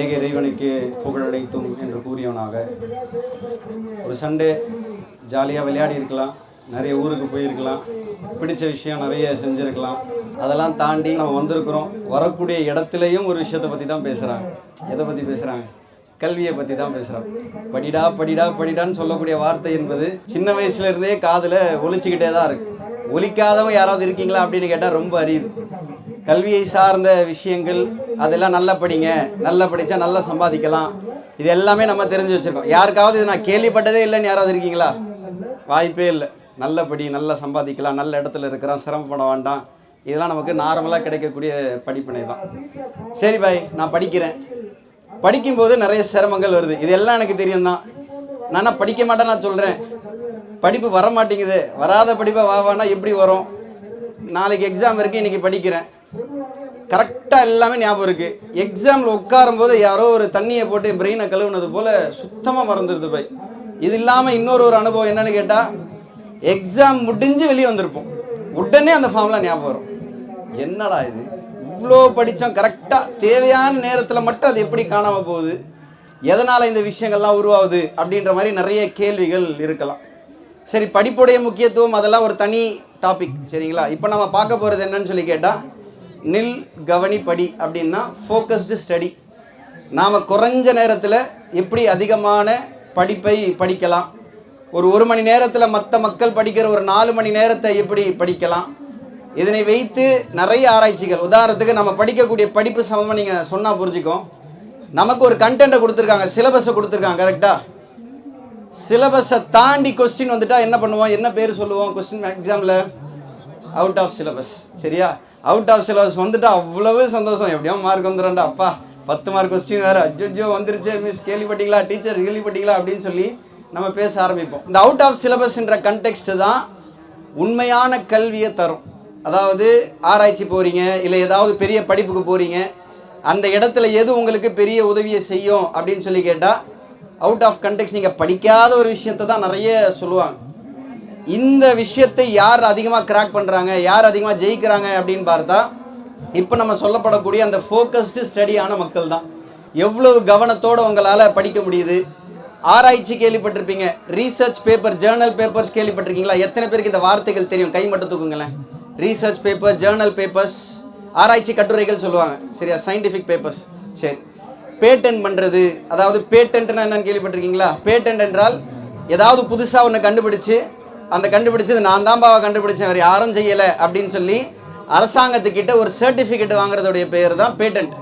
ஏக இறைவனுக்கு புகழடைத்தும் என்று கூறியவனாக. ஒரு சண்டே ஜாலியாக விளையாடி இருக்கலாம். நிறைய ஊருக்கு போயிருக்கலாம். பிடிச்ச விஷயம் நிறைய செஞ்சுருக்கலாம். அதெல்லாம் தாண்டி நம்ம வந்திருக்கிறோம். வரக்கூடிய இடத்துலையும் ஒரு விஷயத்தை பற்றி தான் பேசுகிறாங்க எதை பற்றி பேசுகிறாங்க கல்வியை பற்றி தான் பேசுகிறாங்க படிடா படிடா படிடான்னு சொல்லக்கூடிய வார்த்தை என்பது சின்ன வயசுலேருந்தே காதில் ஒழிச்சிக்கிட்டே தான் இருக்குது ஒலிக்காதவங்க யாராவது இருக்கீங்களா அப்படின்னு கேட்டால் ரொம்ப அரியுது கல்வியை சார்ந்த விஷயங்கள் அதெல்லாம் நல்லா படிங்க. நல்லா படித்தா நல்லா சம்பாதிக்கலாம். இது எல்லாமே நம்ம தெரிஞ்சு வச்சுருக்கோம். யாருக்காவது இது நான் கேள்விப்பட்டதே இல்லைன்னு யாராவது இருக்கீங்களா? வாய்ப்பே இல்லை. நல்லபடி நல்லா சம்பாதிக்கலாம். நல்ல இடத்துல இருக்கிறோம் சிரமப்பட வேண்டாம். இதெல்லாம் நமக்கு நார்மலாக கிடைக்கக்கூடிய படிப்பினை தான். சரி பாய். நான் படிக்கிறேன். படிக்கும்போது நிறைய சிரமங்கள் வருது. இது எல்லாம் எனக்கு தெரியும் தான். நான் படிக்க மாட்டேன் நான் சொல்கிறேன் படிப்பு வர மாட்டேங்குது வராத படிப்பை வாவானா எப்படி வரும்? நாளைக்கு எக்ஸாம் இருக்குது இன்றைக்கி படிக்கிறேன். கரெக்டாக எல்லாமே ஞாபகம் இருக்குது எக்ஸாமில் உட்காரும்போது யாரோ ஒரு தண்ணியை போட்டு என் பிரெயினை கழுவுனது போல் சுத்தமாக மறந்துடுது பை இது இல்லாமல் இன்னொரு ஒரு அனுபவம் என்னென்னு கேட்டால் எக்ஸாம் முடிஞ்சு வெளியே வந்திருப்போம். உடனே அந்த ஃபார்ம்லாம் ஞாபகம் வரும். என்னடா இது? இவ்வளோ படித்தோம் கரெக்டாக தேவையான நேரத்தில் மட்டும் அது எப்படி காணாமல் போகுது? எதனால் இந்த விஷயங்கள்லாம் உருவாகுது? அப்படின்ற மாதிரி நிறைய கேள்விகள் இருக்கலாம். சரி படிப்புடைய முக்கியத்துவம் அதெல்லாம் ஒரு தனி டாபிக் சரிங்களா? இப்போ நம்ம பார்க்க போகிறது என்னன்னு சொல்லி கேட்டால் நில் கவனி படி அப்படின்னா ஃபோக்கஸ்டு ஸ்டடி நாம் குறைஞ்ச நேரத்தில் எப்படி அதிகமான படிப்பை படிக்கலாம்? ஒரு ஒரு மணி நேரத்தில் மற்ற மக்கள் படிக்கிற ஒரு நாலு மணி நேரத்தை எப்படி படிக்கலாம்? இதனை வைத்து நிறைய ஆராய்ச்சிகள். உதாரணத்துக்கு நம்ம படிக்கக்கூடிய படிப்பு சமமாக நீங்கள் சொன்னால் புரிஞ்சுக்கும். நமக்கு ஒரு கண்டென்ட்டை கொடுத்துருக்காங்க சிலபஸை கொடுத்துருக்காங்க கரெக்டாக சிலபஸை தாண்டி கொஸ்டின் வந்துட்டா என்ன பண்ணுவோம்? என்ன பேர் சொல்லுவோம்? கொஸ்டின் எக்ஸாமில் அவுட் ஆஃப் சிலபஸ் சரியா? அவுட் ஆஃப் சிலபஸ் வந்துட்டா அவ்வளவு சந்தோஷம். எப்படியோ மார்க் வந்துடும்டா அப்பா. பத்து மார்க் கொஸ்டின் வேறு. அஜ்ஜோ வந்துருச்சு மிஸ் கேள்விப்பட்டீங்களா? டீச்சர் கேள்விப்பட்டீங்களா? அப்படின்னு சொல்லி நம்ம பேச ஆரம்பிப்போம். இந்த அவுட் ஆஃப் சிலபஸ்ன்ற கண்டெக்ஸ்ட்டு தான் உண்மையான கல்வியை தரும். அதாவது ஆராய்ச்சி போகிறீங்க இல்லை ஏதாவது பெரிய படிப்புக்கு போகிறீங்க அந்த இடத்துல எது உங்களுக்கு பெரிய உதவியை செய்யும் அப்படின்னு சொல்லி கேட்டால் அவுட் ஆஃப் கண்டெக்ஸ் நீங்கள் படிக்காத ஒரு விஷயத்தை தான் நிறைய சொல்லுவாங்க. இந்த விஷயத்தை யார் அதிகமாக கிராக் பண்ணுறாங்க யார் அதிகமாக ஜெயிக்கிறாங்க அப்படின்னு பார்த்தா இப்போ நம்ம சொல்லப்படக்கூடிய அந்த ஃபோக்கஸ்டு ஸ்டடியான மக்கள் தான் எவ்வளவு கவனத்தோடு உங்களால் படிக்க முடியுது? ஆராய்ச்சி கேள்விப்பட்டிருப்பீங்க. ரீசர்ச் பேப்பர் ஜேர்னல் பேப்பர்ஸ் கேள்விப்பட்டிருக்கீங்களா? எத்தனை பேருக்கு இந்த வார்த்தைகள் தெரியும்? கை மட்டும் தூக்குங்களேன். ரீசர்ச் பேப்பர் ஜேர்னல் பேப்பர்ஸ் ஆராய்ச்சி கட்டுரைகள் சொல்லுவாங்க. சரியா? சயின்டிஃபிக் பேப்பர்ஸ் சரி. பேட்டன்ட் பண்ணுறது அதாவது பேட்டன்ட்னா என்னன்னு கேள்விப்பட்டிருக்கீங்களா? பேட்டன்ட் என்றால் ஏதாவது புதுசாக ஒன்று கண்டுபிடிச்சு அந்த கண்டுபிடிச்சது நான் தான் பாவா கண்டுபிடிச்சேன். வேறு யாரும் செய்யலை அப்படின்னு சொல்லி அரசாங்கத்துக்கிட்ட ஒரு சர்டிஃபிகேட் வாங்குறதுடைய பேர் தான் பேட்டன்ட்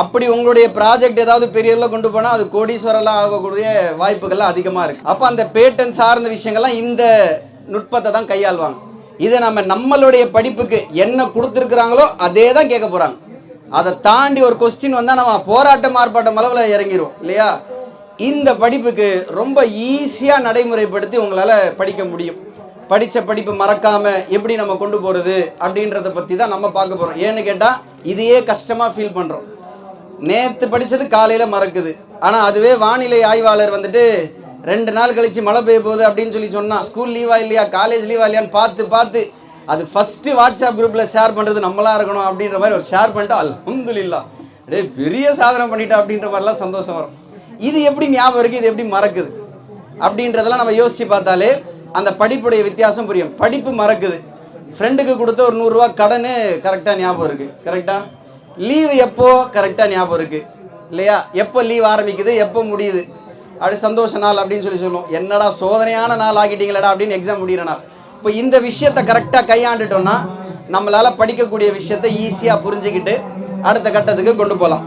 அப்படி உங்களுடைய ப்ராஜெக்ட் ஏதாவது பெரிய கொண்டு போனால் அது கோடீஸ்வரெல்லாம் ஆகக்கூடிய வாய்ப்புகள்லாம் அதிகமாக இருக்குது அப்போ அந்த பேட்டன் சார்ந்த விஷயங்கள்லாம் இந்த நுட்பத்தை தான் கையாள்வாங்க. இதை நம்ம நம்மளுடைய படிப்புக்கு என்ன கொடுத்துருக்குறாங்களோ அதே தான் கேட்க போகிறாங்க அதை தாண்டி ஒரு கொஸ்டின் வந்தால் நம்ம போராட்டம் ஆர்ப்பாட்டம் அளவில் இறங்கிரும் இல்லையா? இந்த படிப்புக்கு ரொம்ப ஈஸியாக நடைமுறைப்படுத்தி உங்களால் படிக்க முடியும். படித்த படிப்பு மறக்காமல் எப்படி நம்ம கொண்டு போகிறது அப்படின்றத பற்றி தான் நம்ம பார்க்க போகிறோம் ஏன்னு கேட்டால் இதையே கஷ்டமாக ஃபீல் பண்ணுறோம் நேற்று படித்தது காலையில் மறக்குது. ஆனால் அதுவே வானிலை ஆய்வாளர் வந்துட்டு ரெண்டு நாள் கழித்து மழை பெய்ய போகுது அப்படின்னு சொல்லி சொன்னால் ஸ்கூல் லீவா இல்லையா? காலேஜ் லீவா இல்லையான்னு பார்த்து பார்த்து. அது ஃபஸ்ட்டு வாட்ஸ்அப் குரூப்பில் ஷேர் பண்ணுறது நம்மளாக இருக்கணும் அப்படின்ற மாதிரி ஒரு ஷேர் பண்ணிட்டு அல்ஹம்துலில்லா டே பெரிய சாதனை பண்ணிட்டா அப்படின்ற மாதிரிலாம் சந்தோஷம் வரும். இது எப்படி ஞாபகம் இருக்குது இது எப்படி மறக்குது? அப்படின்றதெல்லாம் நம்ம யோசித்து பார்த்தாலே அந்த படிப்புடைய வித்தியாசம் புரியும். படிப்பு மறக்குது. ஃப்ரெண்டுக்கு கொடுத்த ஒரு நூறுரூவா கடன் கரெக்டாக ஞாபகம் இருக்குது கரெக்டாக லீவு எப்போ கரெக்டாக ஞாபகம் இருக்குது இல்லையா? எப்போ லீவ் ஆரம்பிக்குது? எப்போ முடியுது? அப்படி சந்தோஷ நாள் அப்படின்னு சொல்லி சொல்லுவோம். என்னடா சோதனையான நாள் ஆகிட்டீங்களடா அப்படின்னு எக்ஸாம் முடிகிற நாள். இப்போ இந்த விஷயத்தை கரெக்டாக கையாண்டுட்டோம்னா நம்மளால் படிக்கக்கூடிய விஷயத்தை ஈஸியாக புரிஞ்சுக்கிட்டு அடுத்த கட்டத்துக்கு கொண்டு போகலாம்.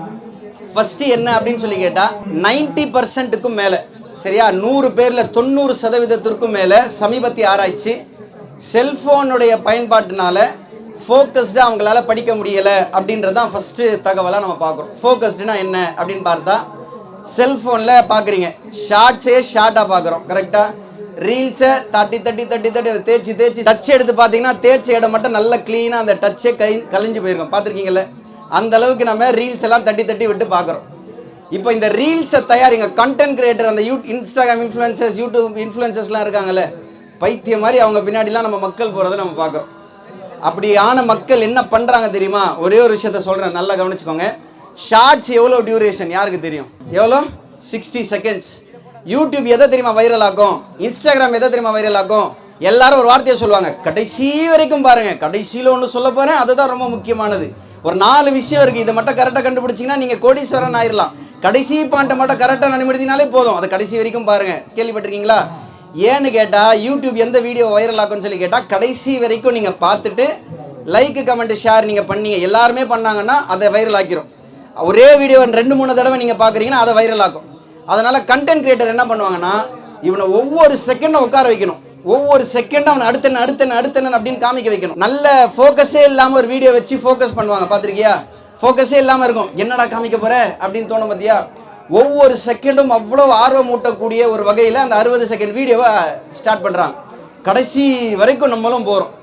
ஃபஸ்ட்டு என்ன அப்படின்னு சொல்லி கேட்டால் நைன்டி பர்சன்ட்டுக்கும் மேலே. சரியா? நூறு பேரில் தொண்ணூறு சதவீதத்திற்கும் மேலே சமீபத்திய ஆராய்ச்சி செல்ஃபோனுடைய பயன்பாட்டினால ஃபோக்கஸ்டாக அவங்களால படிக்க முடியலை அப்படின்றது தான் ஃபஸ்ட்டு தகவலாக நம்ம பார்க்குறோம். ஃபோக்கஸ்டுனா என்ன அப்படின்னு பார்த்தா செல்ஃபோனில் பார்க்குறீங்க. ஷார்ட்ஸே ஷார்ட்டாக பார்க்குறோம். கரெக்டாக ரீல்ஸை தட்டி தட்டி தட்டி தட்டி அதை தேய்ச்சி தேய்ச்சி டச் எடுத்து பார்த்தீங்கன்னா தேய்ச்சி இடம் மட்டும் நல்லா க்ளீனாக அந்த டச்சே கை கழிஞ்சு போயிருக்கும். பார்த்துருக்கீங்களே அந்த அளவுக்கு நம்ம ரீல்ஸ் எல்லாம் தட்டி தட்டி விட்டு பார்க்குறோம். இப்போ இந்த ரீல்ஸை தயாரிங்க கண்டென்ட் கிரியேட்டர் அந்த யூ இன்ஸ்டாகிராம் இன்ஃப்ளூயன்சர்ஸ் யூடியூப் இன்ஃப்ளூயன்சர்ஸ்லாம் இருக்காங்கல்ல பைத்தியம் மாதிரி அவங்க பின்னாடிலாம் நம்ம மக்கள் போகிறத நம்ம பார்க்குறோம். அப்படியான மக்கள் என்ன பண்ணுறாங்க தெரியுமா? ஒரே ஒரு விஷயத்த சொல்கிறேன் நல்லா கவனிச்சுக்கோங்க. ஷார்ட்ஸ் எவ்வளோ டியூரேஷன் யாருக்கு தெரியும்? எவ்வளோ? சிக்ஸ்டி செகண்ட்ஸ் யூடியூப் எதை தெரியுமா வைரல் ஆகும் இன்ஸ்டாகிராம் எதை தெரியுமா வைரல் ஆகும் எல்லாரும் ஒரு வார்த்தையை சொல்லுவாங்க. கடைசி வரைக்கும் பாருங்கள் கடைசியில் ஒன்று சொல்ல போகிறேன் அதுதான் ரொம்ப முக்கியமானது. ஒரு நாலு விஷயம் இருக்குது இதை மட்டும் கரெக்டாக கண்டுபிடிச்சிங்கன்னா நீங்கள் கோடீஸ்வரன் ஆயிடலாம் கடைசி பாயிண்ட்டை மட்டும் கரெக்டாக நடைமுறைத்தினாலே போதும். அதை கடைசி வரைக்கும் பாருங்கள் கேள்விப்பட்டிருக்கீங்களா? ஏன்னு கேட்டால் யூடியூப் எந்த வீடியோ வைரல் ஆகும்னு சொல்லி கேட்டால் கடைசி வரைக்கும் நீங்கள் பார்த்துட்டு லைக் கமெண்ட் ஷேர் நீங்கள் பண்ணீங்க. எல்லாருமே பண்ணாங்கன்னா அதை வைரல் ஆக்கிரும். ஒரே வீடியோ ரெண்டு மூணு தடவை நீங்கள் பார்க்குறீங்கன்னா அதை வைரல் ஆகும் அதனால் கண்டென்ட் கிரியேட்டர் என்ன பண்ணுவாங்கன்னா இவனை ஒவ்வொரு செகண்டும் உட்கார வைக்கணும். ஒவ்வொரு செகண்டும் அவனை என்ன அடுத்த என்ன அப்படின்னு காமிக்க வைக்கணும். நல்ல ஃபோக்கஸே இல்லாமல் ஒரு வீடியோ வச்சு ஃபோக்கஸ் பண்ணுவாங்க. பார்த்துருக்கியா? ஃபோக்கஸே இல்லாமல் இருக்கும். என்னடா காமிக்க போற? அப்படின்னு தோணும் பார்த்தியா ஒவ்வொரு செகண்டும் அவ்வளோ ஆர்வம் ஊட்டக்கூடிய ஒரு வகையில் அந்த அறுபது செகண்ட் வீடியோவை ஸ்டார்ட் பண்ணுறாங்க கடைசி வரைக்கும் நம்மளும் போகிறோம்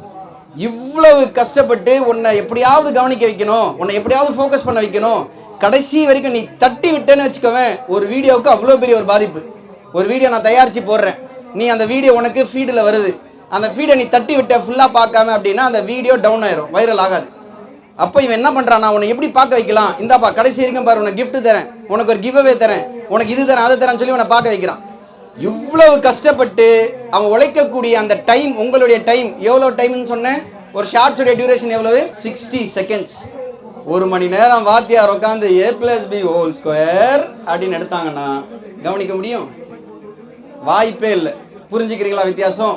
இவ்வளவு கஷ்டப்பட்டு உன்னை எப்படியாவது கவனிக்க வைக்கணும். உன்னை எப்படியாவது ஃபோக்கஸ் பண்ண வைக்கணும். கடைசி வரைக்கும் நீ தட்டி விட்டேன்னு வச்சுக்கவேன். ஒரு வீடியோவுக்கு அவ்வளோ பெரிய ஒரு பாதிப்பு. ஒரு வீடியோ நான் தயாரித்து போடுறேன். நீ அந்த வீடியோ உனக்கு ஃபீடில் வருது. அந்த ஃபீடை நீ தட்டி விட்ட ஃபுல்லாக பார்க்காம அப்படின்னா அந்த வீடியோ டவுன் ஆயிரும் வைரல் ஆகாது. அப்போ இவன் என்ன பண்ணுறான் நான் உன்னை எப்படி பார்க்க வைக்கலாம்? இந்தாப்பா கடைசி வரைக்கும் பாரு உனக்கு கிஃப்ட் தரேன். உனக்கு ஒரு கிவ் தரேன். உனக்கு இது தரேன் அதை தரேன்னு சொல்லி உன்னை பார்க்க வைக்கிறான். இவ்வளவு கஷ்டப்பட்டு அவன் உழைக்கக்கூடிய அந்த டைம் உங்களுடைய டைம் எவ்வளோ டைம்னு சொன்னேன்? ஒரு ஷார்ட்ஸுடைய டியூரேஷன் எவ்வளவு? சிக்ஸ்டி செகண்ட்ஸ் ஒரு மணி நேரம் வாத்தியார் உட்காந்து A plus B whole square அப்படின்னு எடுத்தாங்கன்னா கவனிக்க முடியும்? வாய்ப்பே இல்லை. புரிஞ்சுக்கிறீங்களா வித்தியாசம்?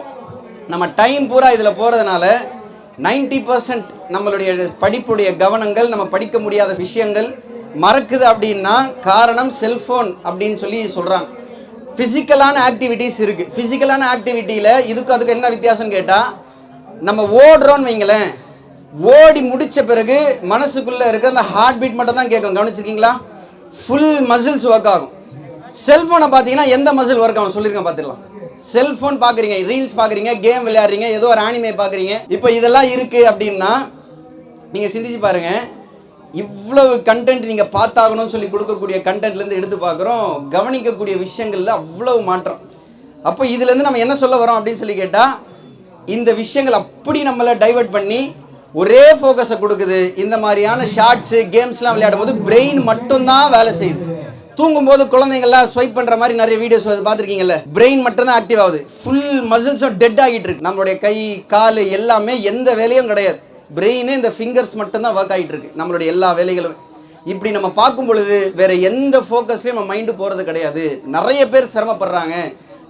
நம்ம டைம் பூரா இதில் போகிறதுனால 90% பர்சன்ட் நம்மளுடைய படிப்புடைய கவனங்கள் நம்ம படிக்க முடியாத விஷயங்கள் மறக்குது அப்படின்னா காரணம் செல்ஃபோன் அப்படின்னு சொல்லி சொல்கிறாங்க ஃபிசிக்கலான ஆக்டிவிட்டீஸ் இருக்குது ஃபிசிக்கலான ஆக்டிவிட்டியில் இதுக்கும் அதுக்கு என்ன வித்தியாசம்னு கேட்டால் நம்ம ஓடுறோன்னு வைங்களேன். ஓடி முடித்த பிறகு மனசுக்குள்ளே இருக்க அந்த ஹார்ட் பீட் மட்டும் தான் கேட்கும். கவனிச்சிருக்கீங்களா? ஃபுல் மசில்ஸ் ஒர்க் ஆகும். செல்ஃபோனை பார்த்தீங்கன்னா எந்த மசில் ஒர்க் ஆகும்? சொல்லியிருக்கேன் பார்த்துடலாம். செல்ஃபோன் பார்க்குறீங்க ரீல்ஸ் பார்க்குறீங்க கேம் விளையாடுறீங்க ஏதோ ஒரு ஆனிமே பார்க்குறீங்க இப்போ இதெல்லாம் இருக்குது அப்படின்னா நீங்கள் சிந்திச்சு பாருங்க. இவ்வளவு கண்டென்ட் நீங்கள் பார்த்தாகணும்னு சொல்லி கொடுக்கக்கூடிய கண்டென்ட்லேருந்து எடுத்து பார்க்குறோம். கவனிக்கக்கூடிய விஷயங்களில் அவ்வளவு மாற்றம். அப்போ இதுலேருந்து நம்ம என்ன சொல்ல வரோம் அப்படின்னு சொல்லி கேட்டால் இந்த விஷயங்கள் அப்படி நம்மளை டைவர்ட் பண்ணி ஒரே ஃபோக்கஸை கொடுக்குது. இந்த மாதிரியான ஷார்ட்ஸு கேம்ஸ்லாம் விளையாடும் போது பிரெயின் மட்டும்தான் வேலை செய்யுது. தூங்கும்போது குழந்தைங்கள்லாம் ஸ்வைப் பண்ணுற மாதிரி நிறைய வீடியோஸ் வந்து பார்த்துருக்கீங்கல்ல? பிரெயின் மட்டும்தான் ஆக்டிவ் ஆகுது. ஃபுல் மசில்ஸும் டெட் ஆகிட்டு இருக்கு. நம்மளுடைய கை கால் எல்லாமே எந்த வேலையும் கிடையாது. பிரெயினு இந்த ஃபிங்கர்ஸ் மட்டும்தான் ஒர்க் ஆகிட்டு இருக்கு. நம்மளுடைய எல்லா வேலைகளும். இப்படி நம்ம பார்க்கும் பொழுது வேற எந்த ஃபோக்கஸ்லையும் நம்ம மைண்டு போகிறது கிடையாது. நிறைய பேர் சிரமப்படுறாங்க.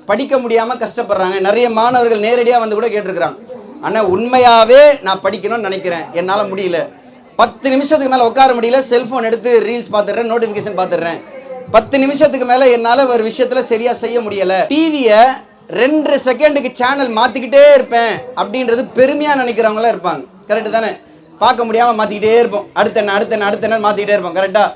படிக்க முடியாமல் கஷ்டப்படுறாங்க. நிறைய மாணவர்கள் நேரடியாக வந்து கூட கேட்டிருக்கிறாங்க. ஆனால் உண்மையாகவே நான் படிக்கணும்னு நினைக்கிறேன். என்னால் முடியல. பத்து நிமிஷத்துக்கு மேலே உட்கார முடியல. செல்ஃபோன் எடுத்து ரீல்ஸ் பார்த்துடுறேன். நோட்டிஃபிகேஷன் பார்த்துடுறேன். பத்து நிமிஷத்துக்கு மேலே என்னால் ஒரு விஷயத்தில் சரியாக செய்ய முடியலை. டிவியை ரெண்டு செகண்டுக்கு சேனல் மாற்றிக்கிட்டே இருப்பேன் அப்படின்றது பெருமையாக நினைக்கிறவங்களாம் இருப்பாங்க. கரெக்டு தானே? பார்க்க முடியாமல் மாற்றிக்கிட்டே இருப்போம். அடுத்த என்ன அடுத்த என்ன அடுத்த என்ன மாற்றிக்கிட்டே இருப்போம். கரெக்டாக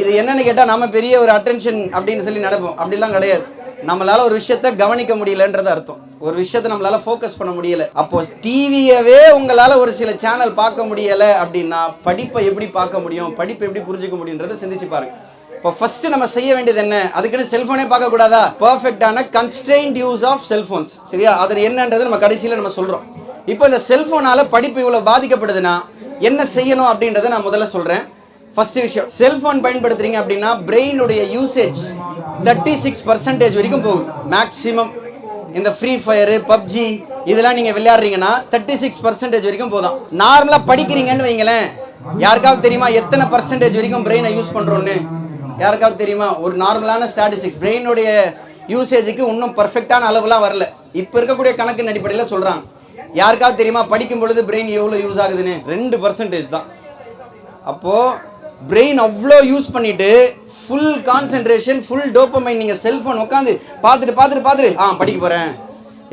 இது என்னன்னு கேட்டால் நம்ம பெரிய ஒரு அட்டென்ஷன் அப்படின்னு சொல்லி நினைப்போம். அப்படிலாம் கிடையாது. நம்மளால ஒரு விஷயத்த கவனிக்க முடியலன்றது அர்த்தம். ஒரு விஷயத்தை நம்மளால ஃபோக்கஸ் பண்ண முடியல. அப்போ டிவியவே உங்களால ஒரு சில சேனல் பார்க்க முடியல அப்படின்னா படிப்பை எப்படி பார்க்க முடியும்? படிப்பை எப்படி புரிஞ்சுக்க முடியுன்றதை சிந்திச்சு பாருங்க. இப்போ ஃபர்ஸ்ட் நம்ம செய்ய வேண்டியது என்ன? அதுக்குன்னு செல்ஃபோனே பார்க்க கூடாதா பர்ஃபெக்டான கன்ஸ்ட்ரெயின்ட் யூஸ் ஆஃப் செல்ஃபோன்ஸ் சரியா? அது என்னன்றது நம்ம கடைசியில் நம்ம சொல்றோம். இப்போ இந்த செல்ஃபோனால் படிப்பு இவ்வளோ பாதிக்கப்படுதுன்னா என்ன செய்யணும் அப்படின்றத நான் முதல்ல சொல்றேன். ஃபர்ஸ்ட் விஷயம் செல்ஃபோன் பயன்படுத்துறீங்க அப்படின்னா பிரெயினுடைய யூசேஜ் தேர்ட்டி சிக்ஸ் பர்சன்டேஜ் வரைக்கும் போகுது. மேக்ஸிமம் இந்த ஃப்ரீ ஃபயரு பப்ஜி இதெல்லாம் நீங்கள் விளையாடுறீங்கன்னா தேர்ட்டி சிக்ஸ் பர்சன்டேஜ் வரைக்கும் போதும். நார்மலாக படிக்கிறீங்கன்னு வைங்களேன். யாருக்காவது தெரியுமா எத்தனை பர்சன்டேஜ் வரைக்கும் பிரெயினை யூஸ் பண்ணுறோன்னு யாருக்காவது தெரியுமா? ஒரு நார்மலான ஸ்டாட்டிஸ்டிக்ஸ் பிரெயினுடைய யூசேஜுக்கு இன்னும் பர்ஃபெக்டான அளவுலாம் வரல. இப்போ இருக்கக்கூடிய கணக்கின் அடிப்படையில் சொல்கிறாங்க யாருக்காவது தெரியுமா? படிக்கும் பொழுது பிரெயின் எவ்வளோ யூஸ் ஆகுதுன்னு? ரெண்டு பர்சன்டேஜ் தான். அப்போது பிரெயின் அவ்வளோ யூஸ் பண்ணிட்டு ஃபுல் கான்சென்ட்ரேஷன் ஃபுல் டோப்பமைன் நீங்கள் செல்ஃபோன் உட்காந்து பார்த்துட்டு பார்த்துட்டு பார்த்துட்டு ஆ படிக்க போகிறேன்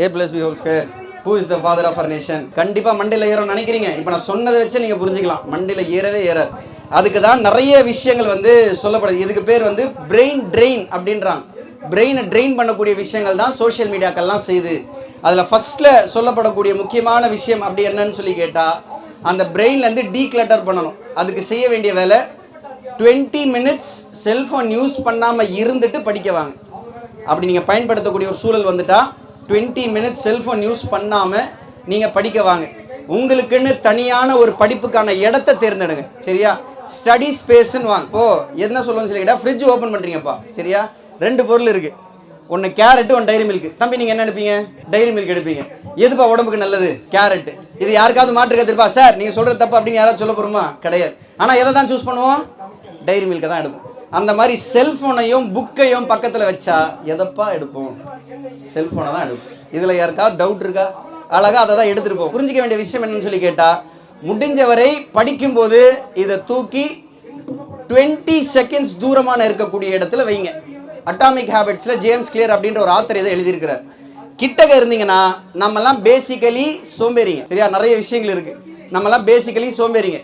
A plus B whole square who is the father of our nation கண்டிப்பாக மண்டையில் ஏறும் நினைக்கிறீங்க. இப்போ நான் சொன்னதை வச்சு நீங்கள் புரிஞ்சுக்கலாம். மண்டையில் ஏறவே ஏறாது. அதுக்கு தான் நிறைய விஷயங்கள் வந்து சொல்லப்படுது. இதுக்கு பேர் வந்து பிரெயின் ட்ரெயின் அப்படின்றாங்க. பிரெயினை ட்ரெயின் பண்ணக்கூடிய விஷயங்கள் தான் சோஷியல் மீடியாக்கள்லாம் செய்யுது அதில் ஃபஸ்ட்டில் சொல்லப்படக்கூடிய முக்கியமான விஷயம் அப்படி என்னன்னு சொல்லி கேட்டால் அந்த பிரெயின்லேருந்து டீக்ளட்டர் பண்ணணும். அதுக்கு செய்ய வேண்டிய வேலை டுவெண்ட்டி மினிட்ஸ் செல்ஃபோன் யூஸ் பண்ணாமல் இருந்துட்டு படிக்க வாங்க. அப்படி நீங்கள் பயன்படுத்தக்கூடிய ஒரு சூழல் வந்துட்டால் டுவெண்ட்டி மினிட்ஸ் செல்ஃபோன் யூஸ் பண்ணாமல் நீங்கள் படிக்க வாங்க. உங்களுக்குன்னு தனியான ஒரு படிப்புக்கான இடத்த தேர்ந்தெடுங்க. சரியா? ஸ்டடி ஸ்பேஸ்ன்னு வாங்க. ஓ என்ன சொல்லணும்னு சொல்லி கேட்டால் ஃப்ரிட்ஜ் ஓப்பன் பண்ணுறீங்கப்பா சரியா? ரெண்டு பொருள் இருக்குது ஒன்று கேரட்டு ஒன் டைரி மில்க் தம்பி நீங்கள் என்ன எடுப்பீங்க? டைரி மில்க் எடுப்பீங்க. எதுப்பா உடம்புக்கு நல்லது? கேரட்டு இது யாருக்காவது மாற்று கருத்துப்பா சார் நீங்கள் சொல்கிற தப்பு அப்படின்னு யாராவது சொல்ல போகிறோமா கிடையாது. ஆனால் எதை தான் சூஸ் பண்ணுவோம்? டைரி மில்க்கை தான் எடுப்போம். அந்த மாதிரி செல்ஃபோனையும் புக்கையும் பக்கத்தில் வச்சா எதப்பா எடுப்போம்? செல்ஃபோனை தான் எடுப்போம். இதில் யாருக்காவது டவுட் இருக்கா? அழகாக அதை தான் எடுத்துகிட்டு புரிஞ்சிக்க வேண்டிய விஷயம் என்னன்னு சொல்லி கேட்டால் முடிஞ்சவரை படிக்கும்போது இதை தூக்கி 20 செகண்ட்ஸ் தூரமான இருக்கக்கூடிய இடத்துல வைங்க. அட்டாமிக் ஹேபிட்ஸில் ஜேம்ஸ் கிளியர் அப்படின்ற ஒரு ஆத்தர் இதை எழுதியிருக்கிறார். கிட்டக்க இருந்தீங்கன்னா நம்மலாம் பேசிக்கலி சோம்பேறிங்க. சரியா? நிறைய விஷயங்கள் இருக்குது நம்மலாம் பேசிக்கலி சோம்பேறிங்க.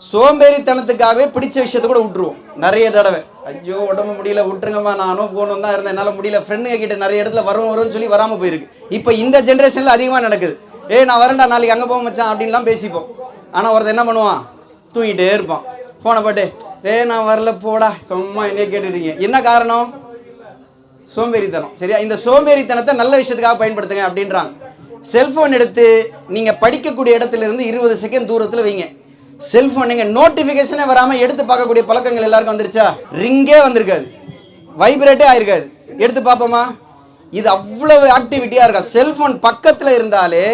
சோம்பேறித்தனத்துக்காகவே பிடிச்ச விஷயத்தை கூட விட்டுருவோம். நிறைய தடவை. ஐயோ உடம்பு முடியல விட்டுருங்கம்மா. நானும் போகணும் தான் இருந்தேன். என்னால் முடியல. ஃப்ரெண்டுங்க கிட்ட நிறைய இடத்துல வரும் வரும்னு சொல்லி வராமல் போயிருக்கு. இப்போ இந்த ஜென்ரேஷனில் அதிகமாக நடக்குது. ஏய் நான் வரேன்டா நாளைக்கு அங்கே போக மச்சான் அப்படின்லாம் பேசிப்போம். ஆனால் ஒருத்தன் என்ன பண்ணுவான்? தூங்கிட்டே இருப்பான். ஃபோனை போட்டு ஏ நான் வரல போடா. சும்மா என்னையே கேட்டுட்டீங்க என்ன காரணம்? சோம்பேறித்தனம். சரியா? இந்த சோம்பேறித்தனத்தை நல்ல விஷயத்துக்காக பயன்படுத்துங்க அப்படின்றாங்க. செல்ஃபோன் எடுத்து நீங்கள் படிக்கக்கூடிய இடத்துலேருந்து இருபது செகண்ட் தூரத்தில் வைங்க. செல்ஃபோன் நீங்கள் நோட்டிஃபிகேஷனே வராமல் எடுத்து பார்க்கக்கூடிய பழக்கங்கள் எல்லாருக்கும் வந்துருச்சா? ரிங்கே வந்திருக்காது. வைப்ரேட்டே ஆயிருக்காது. எடுத்து பார்ப்போமா? இது அவ்வளவு ஆக்டிவிட்டியாக இருக்கா? செல்ஃபோன் பக்கத்தில் இருந்தாலே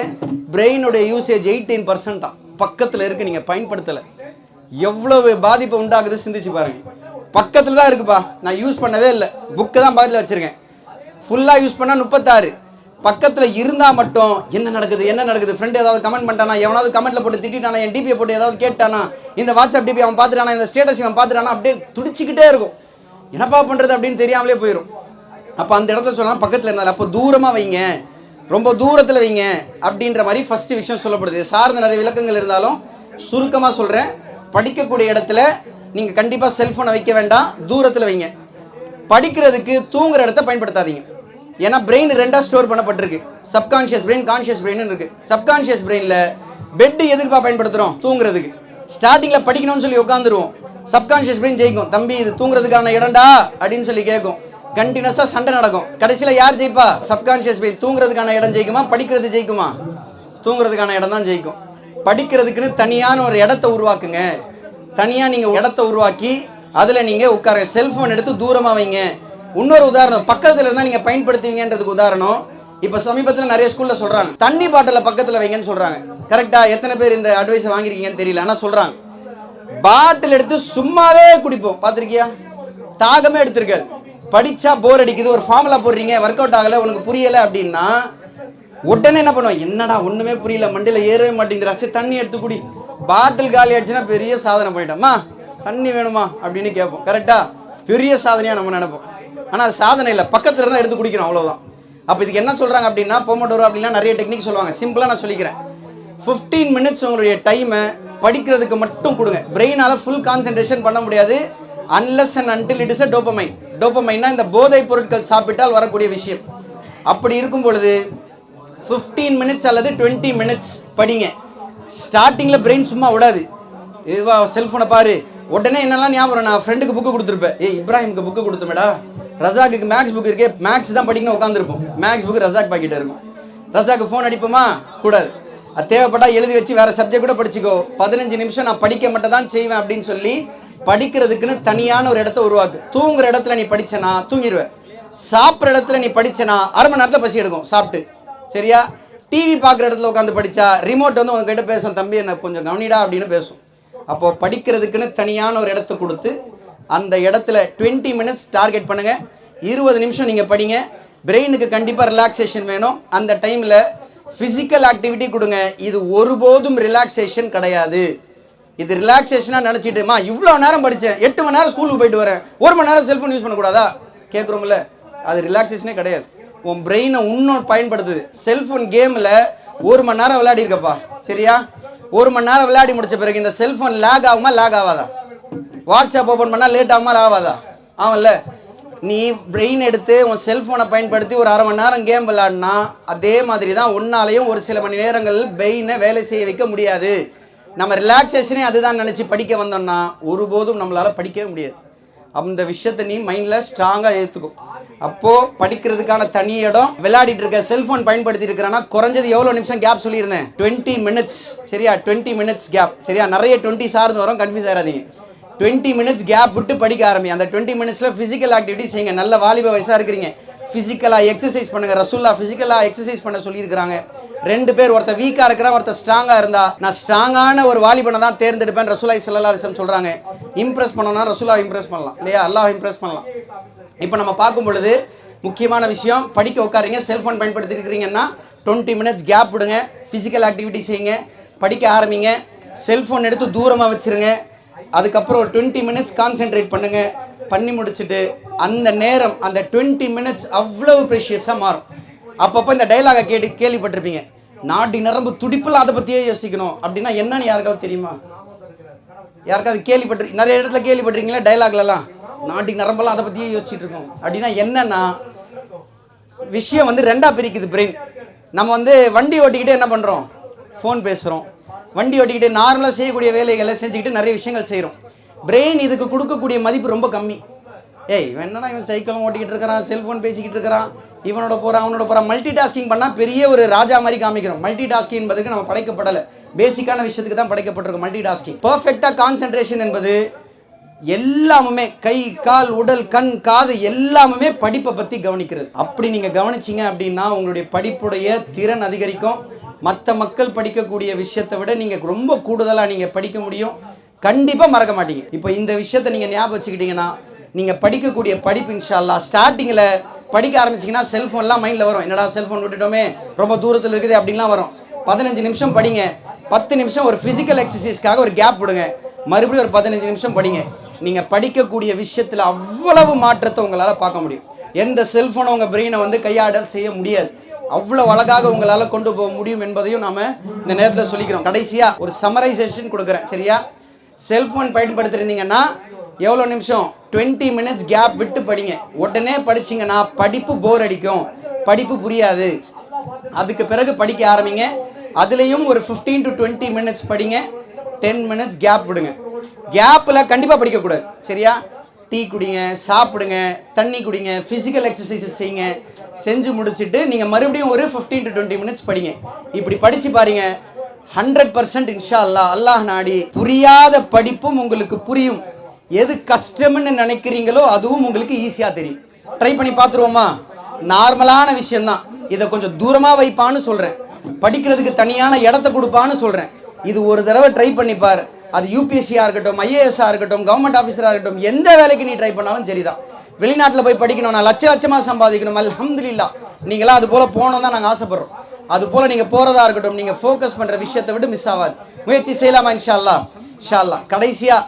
பிரெயினுடைய யூசேஜ் எயிட்டீன் பர்சன்ட் தான் பக்கத்தில் இருக்கு நீங்கள் பயன்படுத்தலை. எவ்வளவு பாதிப்பை உண்டாகுது சிந்திச்சு பாருங்க. பக்கத்தில் தான் இருக்குப்பா. நான் யூஸ் பண்ணவே இல்லை. புக்கு தான் பக்கத்தில் வச்சுருக்கேன். ஃபுல்லாக யூஸ் பண்ணால் முப்பத்தாறு. பக்கத்தில் இருந்தால் மட்டும் என்ன நடக்குது என்ன நடக்குது? ஃப்ரெண்டு ஏதாவது கமெண்ட் பண்ணிட்டானா? எவனாவது கமெண்ட்டில் போட்டு திட்டானா என் டிபியை போட்டு ஏதாவது கேட்டானா? இந்த வாட்ஸ்அப் டிபி அவன் பார்த்துட்டானா இந்த ஸ்டேட்டஸ் இவன் பார்த்துட்டானா அப்படியே துடிச்சிக்கிட்டே இருக்கும். என்னப்பா பண்ணுறது அப்படின்னு தெரியாமலே போயிடும் அப்போ அந்த இடத்த சொல்லலாம் பக்கத்தில் இருந்தாலும் அப்போ தூரமாக வைங்க. ரொம்ப தூரத்தில் வைங்க அப்படின்ற மாதிரி ஃபஸ்ட்டு விஷயம் சொல்லப்படுது. சார்ந்த நிறைய விளக்கங்கள் இருந்தாலும் சுருக்கமாக சொல்கிறேன் படிக்கக்கூடிய இடத்துல நீங்கள் கண்டிப்பாக செல்ஃபோனை வைக்க வேண்டாம். தூரத்தில் வைங்க. படிக்கிறதுக்கு தூங்குற இடத்த பயன்படுத்தாதீங்க. ஏன்னா பிரெயின் ரெண்டாக ஸ்டோர் பண்ணப்பட்டிருக்கு. சப்கான்ஷியஸ் பிரெயின் கான்ஷியஸ் பிரெயின் இருக்குது சப்கான்ஷியஸ் பிரெயினில் பெட்டு எதுக்குப்பா பயன்படுத்துகிறோம் தூங்குறதுக்கு. ஸ்டார்டிங்கில் படிக்கணும்னு சொல்லி உட்காந்துருவோம் சப்கான்ஷியஸ் பிரெயின் ஜெயிக்கும். தம்பி இது தூங்குறதுக்கான இடம்டா அப்படின்னு சொல்லி கேட்கும் கண்டினியூஸாக சண்டை நடக்கும். கடைசியில் யார் ஜெயிப்பா? சப்கான்ஷியஸ் பெயின் தூங்குறதுக்கான இடம் ஜெயிக்குமா? படிக்கிறது ஜெயிக்குமா? தூங்குறதுக்கான இடம் தான் ஜெயிக்கும். படிக்கிறதுக்குன்னு தனியான ஒரு இடத்த உருவாக்குங்க. தனியாக நீங்கள் இடத்த உருவாக்கி அதில் நீங்கள் உட்காருங்க. செல்ஃபோன் எடுத்து தூரமாக வைங்க. இன்னொரு உதாரணம் பக்கத்தில் இருந்தால் நீங்கள் பயன்படுத்துவீங்கன்றதுக்கு உதாரணம். இப்போ சமீபத்தில் நிறைய ஸ்கூலில் சொல்கிறாங்க தண்ணி பாட்டிலை பக்கத்தில் வைங்கன்னு சொல்கிறாங்க கரெக்டாக எத்தனை பேர் இந்த அட்வைஸை வாங்கியிருக்கீங்கன்னு தெரியல. ஆனால் சொல்கிறாங்க பாட்டில் எடுத்து சும்மாவே குடிப்போம். பார்த்துருக்கியா? தாகமே எடுத்திருக்காது. படித்தா போர் அடிக்குது ஒரு ஃபார்முலா போடுறீங்க ஒர்க் அவுட் ஆகலை உனக்கு புரியலை அப்படின்னா உடனே என்ன பண்ணுவோம் என்னடா ஒன்றுமே புரியல மண்டியில் ஏறவே மாட்டேங்குதுடா. சரி தண்ணி எடுத்து குடி. பாட்டில் காலி ஆயிடுச்சுன்னா பெரிய சாதனை பண்ணிட்டோம்மா தண்ணி வேணுமா? அப்படின்னு கேட்போம். கரெக்டாக பெரிய சாதனையாக நம்ம நினைப்போம். ஆனால் சாதனை இல்லை. பக்கத்தில் இருந்தால் எடுத்து குடிக்கிறோம் அவ்வளோதான் அப்போ இதுக்கு என்ன சொல்கிறாங்க அப்படின்னா பொமோட்டோரோ அப்படின்னா நிறைய டெக்னிக் சொல்லுவாங்க. சிம்பிளாக நான் சொல்லிக்கிறேன். 15 மினிட்ஸ் உங்களுடைய டைமை படிக்கிறதுக்கு மட்டும் கொடுங்க. பிரெயினால் ஃபுல் கான்சென்ட்ரேஷன் பண்ண முடியாது. Unless and until it is a dopamine டோப்பமைன்னா இந்த போதைப் பொருட்கள் சாப்பிட்டால் வரக்கூடிய விஷயம். அப்படி இருக்கும் பொழுது 15 மினிட்ஸ் அல்லது 20 மினிட்ஸ் படிங்க. ஸ்டார்டிங்கில் பிரெயின் சும்மா விடாது இதுவா செல்ஃபோனை பாரு. உடனே என்னெல்லாம் ஞாபகம் நான் ஃப்ரெண்டுக்கு புக்கு கொடுத்துருப்பேன் ஏய் இப்ராஹிமுக்கு புக்கு கொடுத்தமேடா ரசாக்கு மேக்ஸ் புக் இருக்கே. மேக்ஸ் தான் படிக்கணும் உட்காந்துருப்போம் மேக்ஸ் புக்கு ரசாக் பாக்கிட்ட இருக்கும். ரசாக்கு ஃபோன் அடிப்போமா? கூடாது. அது தேவைப்பட்டா எழுதி வச்சு வேறு சப்ஜெக்ட் கூட படிச்சுக்கோ. பதினஞ்சு நிமிஷம் நான் படிக்க மட்டும் தான் செய்வேன் அப்படின்னு சொல்லி படிக்கிறதுக்குன்னு தனியான ஒரு இடத்த உருவாக்கு. தூங்குற இடத்துல நீ படித்தனா தூங்கிடுவேன் சாப்பிட்ற இடத்துல நீ படித்தனா அரை மணி நேரத்தில் பசி எடுக்கும் சாப்பிட்டு. சரியா? டிவி பார்க்குற இடத்துல உட்காந்து படித்தா ரிமோட் வந்து உங்ககிட்ட பேசும் தம்பி என்ன கொஞ்சம் கவனிடா அப்படின்னு பேசும். அப்போது படிக்கிறதுக்குன்னு தனியான ஒரு இடத்த கொடுத்து அந்த இடத்துல 20 மினிட்ஸ் டார்கெட் பண்ணுங்கள் இருபது நிமிஷம் நீங்கள் படிங்க. பிரெயினுக்கு கண்டிப்பாக ரிலாக்ஸேஷன் வேணும். அந்த டைமில் ஃபிசிக்கல் ஆக்டிவிட்டி கொடுங்க. இது ஒருபோதும் ரிலாக்ஸேஷன் கிடையாது. இது ரிலாக்ஸேஷனாக நினச்சிட்டுமா இவ்வளோ நேரம் படித்தேன் எட்டு மணி நேரம் ஸ்கூலுக்கு போயிட்டு வரேன். ஒரு மணி நேரம் செல்ஃபோன் யூஸ் பண்ணக்கூடாதா? கேட்குறோம்ல அது ரிலாக்ஸேஷனே கிடையாது. உன் பிரெயினை இன்னும் பயன்படுத்துது. செல்ஃபோன் கேமில் ஒரு மணி நேரம் விளையாடி இருக்கப்பா. சரியா? ஒரு மணி நேரம் விளையாடி முடிச்ச பிறகு இந்த செல்ஃபோன் லேக் ஆகுமா லேக் ஆகாதா? வாட்ஸ்அப் ஓப்பன் பண்ணால் லேட் ஆகுமா ஆகாதா? ஆகும்ல நீ பிரெயின் எடுத்து உன் செல்ஃபோனை பயன்படுத்தி ஒரு அரை மணி நேரம் கேம் விளையாடினா அதே மாதிரி தான் ஒன்னாலையும் ஒரு சில மணி நேரங்கள் பிரெயினை வேலை செய்ய வைக்க முடியாது. நம்ம ரிலாக்ஸேஷனே அதுதான் நினச்சி படிக்க வந்தோம்னா ஒருபோதும் நம்மளால் படிக்கவே முடியாது. அந்த விஷயத்தை நீ மைண்டில் ஸ்ட்ராங்காக ஏற்றுக்கும் அப்போது படிக்கிறதுக்கான தனி இடம் விளையாடிட்டு இருக்க செல்ஃபோன் பயன்படுத்தி இருக்கிறேன்னா குறைஞ்சது எவ்வளோ நிமிஷம் கேப் சொல்லியிருந்தேன்? டுவெண்ட்டி மினிட்ஸ் சரியா? டுவெண்ட்டி மினிட்ஸ் கேப் சரியா? நிறைய டுவெண்ட்டி சார்ந்து வரும் கன்ஃபியூஸ் ஆகாதீங்க டுவெண்ட்டி மினிட்ஸ் கேப் விட்டு படிக்க ஆரம்பி அந்த டுவெண்ட்டி மினிட்ஸில் ஃபிசிக்கல் ஆக்டிவிட்டி செய்யுங்க. நல்ல வாலிப வயசாக இருக்கிறீங்க. ஃபிசிக்கலாக எக்ஸசைஸ் பண்ணுங்கள் ரசூல்லா ஃபிசிக்கலாக எக்ஸசைஸ் பண்ண சொல்லியிருக்கிறாங்க. ரெண்டு பேர் ஒருத்தர் வீக்காக இருக்கிறா ஒருத்தர் ஸ்ட்ராங்காக இருந்தா நான் ஸ்ட்ராங்கான ஒரு வாலிபனை தான் தேர்ந்தெடுப்பேன் ரசூலாய் சல்லா அலிஸ்லம் சொல்கிறாங்க இம்ப்ரெஸ் பண்ணணும்னா ரசூலா இம்ப்ரெஸ் பண்ணலாம். இல்லையா? அல்லாஹ் இம்ப்ரெஸ் பண்ணலாம். இப்போ நம்ம பார்க்கும் பொழுது முக்கியமான விஷயம் படிக்க உட்காருங்க செல்ஃபோன் பயன்படுத்தி இருக்கிறீங்கன்னா டுவெண்ட்டி மினிட்ஸ் கேப் விடுங்க ஃபிசிக்கல் ஆக்டிவிட்டி செய்யுங்க படிக்க ஆரம்பிங்க செல்ஃபோன் எடுத்து தூரமாக வச்சிருங்க அதுக்கப்புறம் ஒரு டுவெண்ட்டி மினிட்ஸ் கான்சென்ட்ரேட் பண்ணுங்கள் பண்ணி முடிச்சுட்டு அந்த நேரம் அந்த டுவெண்ட்டி மினிட்ஸ் அவ்வளவு ப்ரெஷியஸாக மாறும். அப்பப்போ இந்த டைலாகை கேட்டு கேள்விப்பட்டிருப்பீங்க. நாடி நரம்பு துடிப்பில் அதை பற்றியே யோசிக்கணும். அப்படின்னா என்னன்னு யாருக்காவது தெரியுமா? யாருக்காவது கேள்விப்பட்டு நிறைய இடத்துல கேள்விப்பட்டிருக்கீங்களா டைலாக்லலாம் நாட்டி நரம்பெல்லாம் அதை பற்றியே யோசிச்சுட்டு இருக்கோம். அப்படின்னா என்னன்னா விஷயம் வந்து ரெண்டாக பிரிக்குது பிரெயின் நம்ம வந்து வண்டி ஓட்டிக்கிட்டே என்ன பண்ணுறோம் ஃபோன் பேசுகிறோம் வண்டி ஓட்டிக்கிட்டு நார்மலாக செய்யக்கூடிய வேலைகளை செஞ்சுக்கிட்டு நிறைய விஷயங்கள் செய்கிறோம் பிரெயின் இதுக்கு கொடுக்கக்கூடிய மதிப்பு ரொம்ப கம்மி. ஏய் இவன் என்னடா இவன் சைக்கிளும் ஓட்டிக்கிட்டு இருக்கிறான் செல்ஃபோன் பேசிக்கிட்டு இருக்கிறான். இவனோட போகிறான் அவனோட போகிறான் மல்டி டாஸ்கிங் பண்ணால் பெரிய ஒரு ராஜா மாதிரி காமிக்கிறோம். மல்டி டாஸ்கிங் என்பதற்கு நம்ம படைக்கப்படலை. பேசிக்கான விஷயத்துக்கு தான் படைக்கப்பட்டிருக்கோம் மல்டி டாஸ்கிங் பர்ஃபெக்டாக கான்சென்ட்ரேஷன் என்பது எல்லாமுமே கை கால் உடல் கண் காது எல்லாமுமே படிப்பை பற்றி கவனிக்கிறது. அப்படி நீங்கள் கவனிச்சிங்க அப்படின்னா உங்களுடைய படிப்புடைய திறன் அதிகரிக்கும். மற்ற மக்கள் படிக்கக்கூடிய விஷயத்தை விட நீங்கள் ரொம்ப கூடுதலாக நீங்கள் படிக்க முடியும். கண்டிப்பாக மறக்க மாட்டீங்க. இப்போ இந்த விஷயத்தை நீங்கள் ஞாபகம் வச்சுக்கிட்டீங்கன்னா நீங்கள் படிக்கக்கூடிய படிப்பு இன்ஷால்லா ஸ்டார்டிங்கில் படிக்க ஆரம்பிச்சிங்கன்னா செல்ஃபோன்லாம் மைண்டில் வரும். என்னடா செல்ஃபோன் விட்டுட்டோமே ரொம்ப தூரத்தில் இருக்குது அப்படின்லாம் வரும். பதினஞ்சு நிமிஷம் படிங்க. பத்து நிமிஷம் ஒரு ஃபிசிக்கல் எக்ஸசைஸ்க்காக ஒரு கேப் விடுங்க. மறுபடியும் ஒரு பதினஞ்சு நிமிஷம் படிங்க. நீங்கள் படிக்கக்கூடிய விஷயத்தில் அவ்வளவு மாற்றத்தை உங்களால் பார்க்க முடியும். எந்த செல்ஃபோனும் உங்கள் பிரெயினை வந்து கையாடல் செய்ய முடியாது. அவ்வளோ அழகாக உங்களால் கொண்டு போக முடியும் என்பதையும் நாம் இந்த நேரத்தில் சொல்லிக்கிறோம். கடைசியாக ஒரு சமரைசேஷன் கொடுக்குறேன். சரியா? செல்ஃபோன் பயன்படுத்திருந்தீங்கன்னா எவ்வளோ நிமிஷம்? டுவெண்ட்டி மினிட்ஸ் கேப் விட்டு படிங்க. உடனே படிச்சீங்கன்னா படிப்பு போர் அடிக்கும். படிப்பு புரியாது. அதுக்கு பிறகு படிக்க ஆரம்பிங்க. அதுலேயும் ஒரு 15 டு டுவெண்ட்டி மினிட்ஸ் படிங்க. டென் மினிட்ஸ் கேப் விடுங்க. கேப்பில் கண்டிப்பாக படிக்கக்கூடாது. சரியா? டீ குடிங்க சாப்பிடுங்க தண்ணி குடிங்க ஃபிசிக்கல் எக்ஸசைசஸ் செய்யுங்க. செஞ்சு முடிச்சுட்டு நீங்கள் மறுபடியும் ஒரு 15 டு டுவெண்ட்டி மினிட்ஸ் படிங்க. இப்படி படித்து பாருங்க. ஹண்ட்ரட் பர்சன்ட் இன்ஷா அல்லாஹ். அல்லாஹ் நாடி புரியாத படிப்பும் உங்களுக்கு புரியும். எது கஷ்டம்னு நினைக்கிறீங்களோ அதுவும் உங்களுக்கு ஈஸியாக தெரியும். ட்ரை பண்ணி பார்த்துருவோமா? நார்மலான விஷயந்தான் இதை கொஞ்சம் தூரமாக வைப்பான்னு சொல்கிறேன் படிக்கிறதுக்கு தனியான இடத்த கொடுப்பான்னு சொல்கிறேன் இது ஒரு தடவை ட்ரை பண்ணிப்பார் அது யூபிஎஸ்சியாக இருக்கட்டும் ஐஏஎஸ்ஸாக இருக்கட்டும் கவர்மெண்ட் ஆஃபீஸராக இருக்கட்டும் எந்த வேலைக்கு நீ ட்ரை பண்ணாலும் சரிதான். வெளிநாட்டில் போய் படிக்கணும் நான் லட்ச லட்சமாக சம்பாதிக்கணும். அல்ஹம்துலில்லா. நீங்களாம் அது போல் போனோம் தான் நாங்கள் ஆசைப்பட்றோம். அது போல் நீங்கள் போகிறதா இருக்கட்டும் நீங்கள் ஃபோக்கஸ் பண்ணுற விஷயத்தை விட்டு மிஸ் ஆகாது. முயற்சி செய்யலாமா இன்ஷால்லா இன்ஷால்லா கடைசியாக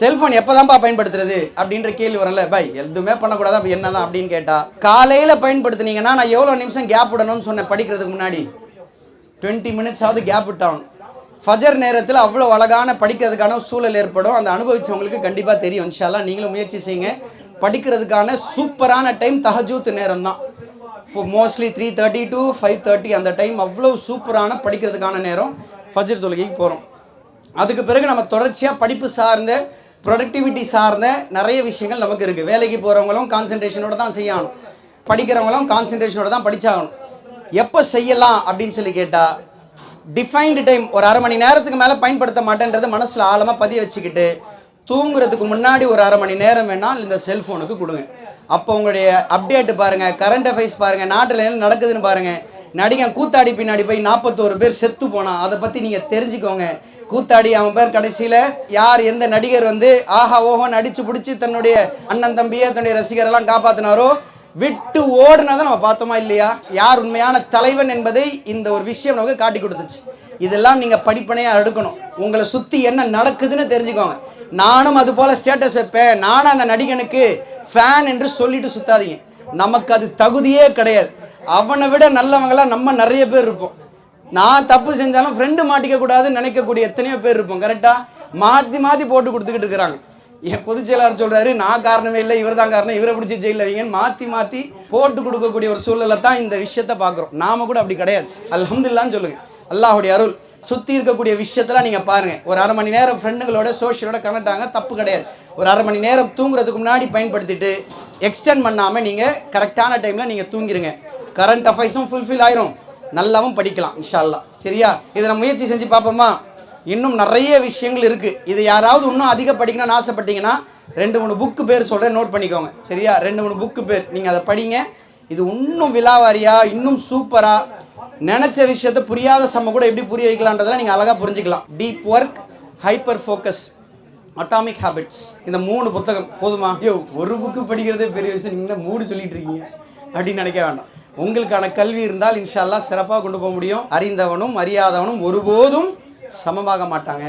செல்ஃபோன் எப்போதான்ப்பா பயன்படுத்துறது அப்படின்ற கேள்வி வரல பை எதுவுமே பண்ணக்கூடாது? அப்போ என்னதான் அப்படின்னு கேட்டால் காலையில் பயன்படுத்துனீங்கன்னா நான் எவ்வளோ நிமிஷம் கேப் விடணும்னு சொன்னேன் படிக்கிறதுக்கு முன்னாடி? டுவெண்ட்டி மினிட்ஸாவது கேப் விட்டான் ஃபஜர் நேரத்தில் அவ்வளோ அழகான படிக்கிறதுக்கான சூழல் ஏற்படும். அந்த அனுபவிச்சவங்களுக்கு கண்டிப்பாக தெரியும். இன்ஷால்லா நீங்களும் முயற்சி செய்யுங்க. படிக்கிறதுக்கான சூப்பரான டைம் தஹஜூத் நேரம் தான் mostly three thirty to five thirty அந்த டைம் அவ்வளோ சூப்பரான படிக்கிறதுக்கான நேரம் ஃபஜர் தொழுகைக்கு போகிறோம் அதுக்கு பிறகு நம்ம தொடர்ச்சியாக படிப்பு சார்ந்த ப்ரொடக்டிவிட்டி சார்ந்த நிறைய விஷயங்கள் நமக்கு இருக்குது வேலைக்கு போகிறவங்களும் கான்சன்ட்ரேஷனோட தான் செய்யணும். படிக்கிறவங்களும் கான்சன்ட்ரேஷனோட தான் படித்தாகணும் எப்போ செய்யலாம் அப்படின்னு சொல்லி கேட்டால் டிஃபைன்டு டைம் ஒரு அரை மணி நேரத்துக்கு மேலே பயன்படுத்த மாட்டேன்றது மனசில் ஆழமாக பதிய வச்சுக்கிட்டு தூங்குறதுக்கு முன்னாடி ஒரு அரை மணி நேரம் வேணால் இந்த செல்ஃபோனுக்கு கொடுங்க. அப்போ உங்களுடைய அப்டேட்டு பாருங்கள் கரண்ட் அஃபேர்ஸ் பாருங்கள் நாட்டில் என்ன நடக்குதுன்னு பாருங்கள் நடிகன் கூத்தாடி பின்னாடி போய் நாற்பத்தோரு பேர் செத்து போனால் அதை பற்றி நீங்கள் தெரிஞ்சுக்கோங்க. கூத்தாடி அவன் பேர் கடைசியில் யார் எந்த நடிகர் வந்து ஆஹா ஓஹோன்னு அடிச்சு பிடிச்சி தன்னுடைய அண்ணன் தம்பியை தன்னுடைய ரசிகரெல்லாம் காப்பாற்றினாரோ விட்டு ஓடுனதை நம்ம பார்த்தோமா இல்லையா? யார் உண்மையான தலைவன் என்பதை இந்த ஒரு விஷயம் நமக்கு காட்டி கொடுத்துச்சு. இதெல்லாம் நீங்கள் படிப்பனையாக எடுக்கணும். உங்களை சுற்றி என்ன நடக்குதுன்னு தெரிஞ்சுக்கோங்க. நானும் அது போல் ஸ்டேட்டஸ் வைப்பேன். நானும் அந்த நடிகனுக்கு ஃபேன் என்று சொல்லிட்டு சுத்தாதீங்க. நமக்கு அது தகுதியே கிடையாது. அவனை விட நல்லவங்களாம் நம்ம நிறைய பேர் இருப்போம். நான் தப்பு செஞ்சாலும் ஃப்ரெண்டு மாட்டிக்க கூடாதுன்னு நினைக்கக்கூடிய எத்தனையோ பேர் இருப்போம் கரெக்டாக மாற்றி மாற்றி போட்டு கொடுத்துக்கிட்டு இருக்கிறாங்க. என் பொதுச் செயலாளர் சொல்கிறாரு நான் காரணமே இல்லை இவர் தான் காரணம் இவரை பிடிச்சி ஜெயிலில் வைங்கன்னு மாற்றி மாற்றி போட்டு கொடுக்கக்கூடிய ஒரு சூழலை தான் இந்த விஷயத்தை பார்க்குறோம். நாம கூட அப்படி கிடையாது. அல்ஹம்துல்லான்னு சொல்லுங்கள் அல்லாஹுடைய அருள் சுற்றி இருக்கக்கூடிய விஷயத்தெல்லாம் நீங்கள் பாருங்கள் ஒரு அரை மணி நேரம் ஃப்ரெண்டுங்களோட சோஷியலோட கனெக்ட் ஆக தப்பு கிடையாது. ஒரு அரை மணி நேரம் தூங்குறதுக்கு முன்னாடி பயன்படுத்திட்டு எக்ஸ்டெண்ட் பண்ணாமல் நீங்கள் கரெக்டான டைமில் நீங்கள் தூங்கிடுங்க கரண்ட் அஃபைர்ஸும் ஃபுல்ஃபில் ஆயிரும். நல்லாவும் படிக்கலாம் இன்ஷால்லா சரியா? இதை நம்ம முயற்சி செஞ்சு பார்ப்போமா? இன்னும் நிறைய விஷயங்கள் இருக்குது இது யாராவது இன்னும் அதிக படிக்கணும்னு ஆசைப்பட்டீங்கன்னா ரெண்டு மூணு புக்கு பேர் சொல்கிறேன் நோட் பண்ணிக்கோங்க. சரியா? ரெண்டு மூணு புக்கு பேர். நீங்கள் அதை படிங்க. இது இன்னும் விழாவாரியாக இன்னும் சூப்பராக நினச்ச விஷயத்த புரியாத சம்ம கூட எப்படி புரிய வைக்கலான்றதெல்லாம் நீங்கள் அழகாக புரிஞ்சுக்கலாம். Deep work hyper focus atomic habits இந்த மூணு புத்தகம் போதுமா? ஐயோ ஒரு புக்கு படிக்கிறதே பெரிய விஷயம். நீங்கள் மூடு சொல்லிட்டு இருக்கீங்க? அப்படின்னு நினைக்க வேண்டாம். உங்களுக்கான கல்வி இருந்தால் இன்ஷால்லா சிறப்பாக கொண்டு போக முடியும். அறிந்தவனும் அறியாதவனும் ஒருபோதும் சமமாக மாட்டாங்க.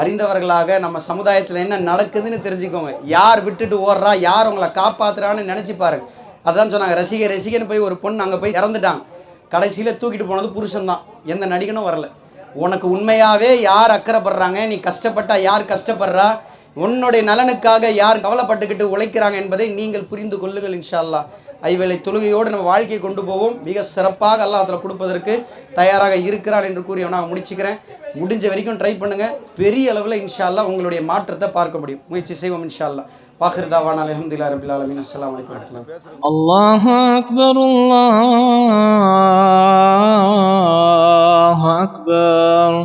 அறிந்தவர்களாக நம்ம சமுதாயத்தில் என்ன நடக்குதுன்னு தெரிஞ்சுக்கோங்க. யார் விட்டுட்டு ஓடுறா யார் உங்களை காப்பாற்றுறான்னு நினச்சி பாருங்க. அதான் சொன்னாங்க ரசிகை ரசிகன்னு போய் ஒரு பொண்ணு அங்கே போய் இறந்துட்டாங்க. கடைசியில் தூக்கிட்டு போனது புருஷன்தான் எந்த நடிகனும் வரல. உனக்கு உண்மையாகவே யார் அக்கறைப்படுறாங்க? நீ கஷ்டப்பட்டா யார் கஷ்டப்படுறா? உன்னுடைய நலனுக்காக யார் கவலைப்பட்டுக்கிட்டு உழைக்கிறாங்க என்பதை நீங்கள் புரிந்து கொள்ளுங்கள் இன்ஷால்லா ஐவேளை தொழுகையோடு நம்ம வாழ்க்கையை கொண்டு போவோம். மிக சிறப்பாக அல்லாஹத்தில் கொடுப்பதற்கு தயாராக இருக்கிறான் என்று கூறி நான் முடிச்சுக்கிறேன். முடிஞ்ச வரைக்கும் ட்ரை பண்ணுங்கள் பெரிய அளவில் இன்ஷால்லா உங்களுடைய மாற்றத்தை பார்க்க முடியும். முயற்சி செய்வோம் இன்ஷால்லா வாஹிர் தாவான். அலமதுல்லா ரபில் அலமின் அக்பர் அல்லாஹ் அக்பர்